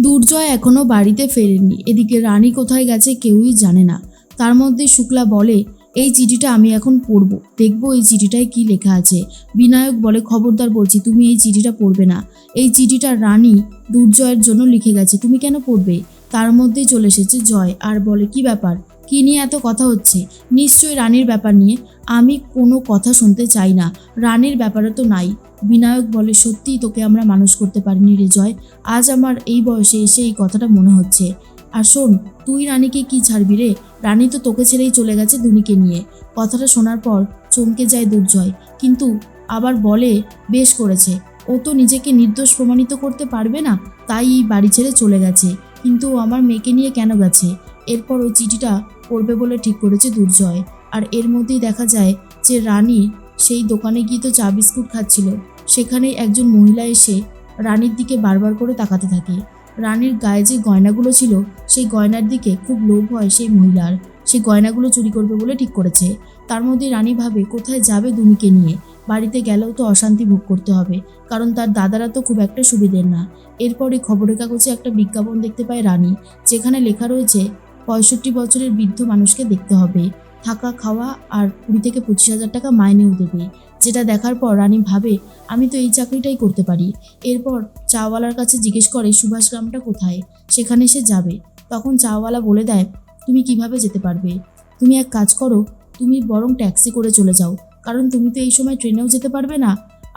দুর্জয় এখনও বাড়িতে ফেরেনি। এদিকে রানী কোথায় গেছে কেউই জানে না। তার মধ্যে শুক্লা বলে, এই চিঠিটা আমি এখন পড়ব। দেখব এই চিঠিটায় কি লেখা আছে। বিনায়ক বলে, খবরদার বলছি, তুমি এই চিঠিটা পড়বে না। এই চিঠিটা রানী দুর্জয়ের জন্য লিখে গেছে। তুমি কেন পড়বে? তার মধ্যেই চলে এসেছে জয় আর বলে, কি ব্যাপার? কি নিয়ে এত কথা হচ্ছে? নিশ্চয়ই রানীর ব্যাপার নিয়ে আমি কোনো কথা শুনতে চাই না। রানীর ব্যাপারে তো নাই। বিনায়ক বলে সত্যিই তোকে আমরা মানুষ করতে পারিনি রে জয়। আজ আমার এই বয়সে এসে এই কথাটা মনে হচ্ছে। আর শোন, তুই রানীকে কি ছাড়বি রে? রানী তো তোকে ছেড়েই চলে গেছে দুনিকে নিয়ে। কথাটা শোনার পর চমকে যায় দুর্জয়। কিন্তু আবার বলে, বেশ করেছে। ও তো নিজেকে নির্দোষ প্রমাণিত করতে পারবে না, তাই এই বাড়ি ছেড়ে চলে গেছে। কিন্তু আমার মেয়েকে নিয়ে কেন গেছে? এরপর ওই চিঠিটা পড়বে বলে ঠিক করেছে দুর্জয়। আর এর মধ্যেই দেখা যায় যে রানী সেই দোকানে গিয়ে তো চা বিস্কুট খাচ্ছিল। সেখানেই একজন মহিলা এসে রানীর দিকে বারবার করে তাকাতে থাকে। রানীর গায়ে যে গয়নাগুলো ছিল, সেই গয়নার দিকে খুব লোভ হয় সেই মহিলার। সেই গয়নাগুলো চুরি করবে বলে ঠিক করেছে। তার মধ্যে রানী ভাবে, কোথায় যাবে দুনিকে নিয়ে? বাড়িতে গেলেও তো অশান্তি ভোগ করতে হবে, কারণ তার দাদারা তো খুব একটা সুবিধের না। এরপরে খবরের কাগজে একটা বিজ্ঞাপন দেখতে পায় রানী, যেখানে লেখা রয়েছে, পঁয়ষট্টি বছরের বৃদ্ধ মানুষকে দেখতে হবে। থাকা, খাওয়া আর কুড়ি থেকে পঁচিশ হাজার টাকা মাইনেও দেবে যেটা দেখার পর রানী ভাবে, আমি তো এই চাকরিটাই করতে পারি। এরপর চাওয়ালার কাছে জিজ্ঞেস করে, সুভাষ গ্রামটা কোথায়? সেখানে সে যাবে। তখন চাওয়ালা বলে দেয়, তুমি কীভাবে যেতে পারবে? তুমি এক কাজ করো, তুমি বরং ট্যাক্সি করে চলে যাও, কারণ তুমি তো এই সময় ট্রেনেও যেতে পারবে না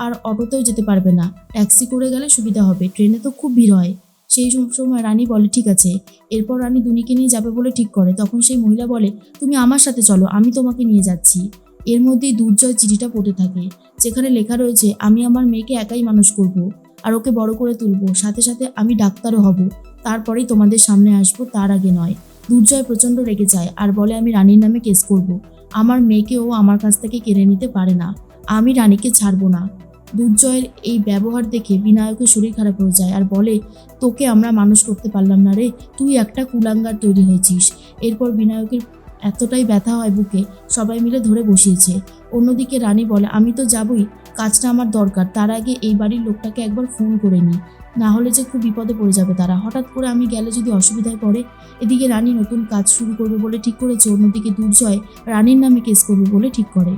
আর অটোতেও যেতে পারবে না। ট্যাক্সি করে গেলে সুবিধা হবে, ট্রেনে তো খুব ভিড় হয়। সেই সম- সময় রানী বলে, ঠিক আছে, এরপর রানী দুনিকে নিয়ে যাবে বলে ঠিক করে। তখন সেই মহিলা বলে, তুমি আমার সাথে চলো, আমি তোমাকে নিয়ে যাচ্ছি। এর মধ্যেই দুর্জয় চিঠিটা পড়তে থাকে, যেখানে লেখা রয়েছে, আমি আমার মেয়েকে একাই মানুষ করব আর ওকে বড় করে তুলবো, সাথে সাথে আমি ডাক্তারও হব, তারপরেই তোমাদের সামনে আসব, তার আগে নয়। দুর্জয় প্রচণ্ড রেগে যায় আর বলে, আমি রানীর নামে কেস করব। আমার মেয়েকেও আমার কাছ থেকে কেড়ে নিতে পারে না। আমি রানীকে ছাড়বো না। দুর্জয়ের এই ব্যবহার দেখে বিনায়কের শরীর খারাপ হয়ে যায় আর বলে, তোকে আমরা মানুষ করতে পারলাম না রে, তুই একটা কুলাঙ্গার তৈরি হয়েছিস। এরপর বিনায়কের এতটাই ব্যথা হয় বুকে, সবাই মিলে ধরে বসিয়েছে। অন্যদিকে রানী বলে, আমি তো যাবই, কাজটা আমার দরকার, তার আগে এই বাড়ির লোকটাকে একবার ফোন করে নিই না হলে যে খুব বিপদে পড়ে যাবে তারা। হঠাৎ করে আমি গেলে যদি অসুবিধায় পড়ে, এদিকে রানী নতুন কাজ শুরু করবে বলে ঠিক করেছে, অন্যদিকে দুর্জয় রানীর নামে কেস করবে বলে ঠিক করে।